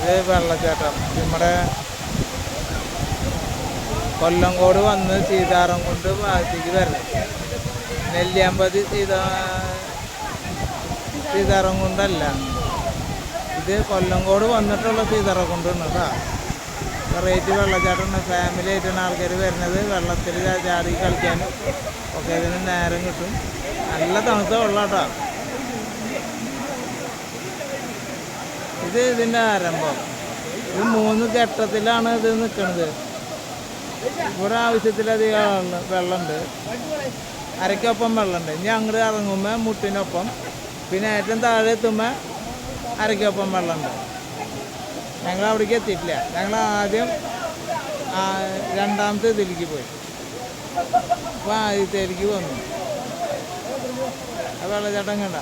ഇത് വെള്ളച്ചാട്ടം. നമ്മുടെ കൊല്ലങ്കോട് വന്ന് സീതാറംകുണ്ട് ഭാഗത്തേക്ക് വരണം. നെല്ലിയാമ്പതി സീതാ സീതാറംകുണ്ടല്ല ഇത് കൊല്ലങ്കോട് വന്നിട്ടുള്ള സീതാറംകുണ്ടാണ് കേട്ടോ റേറ്റ് വെള്ളച്ചാട്ടമുണ്ട് ഫാമിലി ആയിട്ടാണ് ആൾക്കാർ വരുന്നത്. വെള്ളത്തിൽ ചാടി കളിക്കാനും ഒക്കെ ഇതിന് നേരം കിട്ടും. നല്ല തണുത്ത വെള്ളം കേട്ടോ ഇത് ഇതിന്റെ ആരംഭം. ഇത് മൂന്ന് ഘട്ടത്തിലാണ് ഇത് നിൽക്കുന്നത് ഇവിടെ ആവശ്യത്തിലധികം വെള്ളം- വെള്ളമുണ്ട്. അരയ്ക്കൊപ്പം വെള്ളമുണ്ട്. ഇനി അങ്ങോട്ട് ഇറങ്ങുമ്പോൾ മുട്ടിനൊപ്പം. പിന്നെ ഏറ്റവും താഴെ എത്തുമ്പോൾ അരയ്ക്കൊപ്പം വെള്ളമുണ്ട്. ഞങ്ങൾ അവിടേക്ക് എത്തിയിട്ടില്ല. ഞങ്ങൾ ആദ്യം രണ്ടാമത്തെ ഇതിലേക്ക് പോയി. അപ്പോൾ ആദ്യത്തേക്ക് വന്നു. വെള്ളച്ചാട്ടം കണ്ട.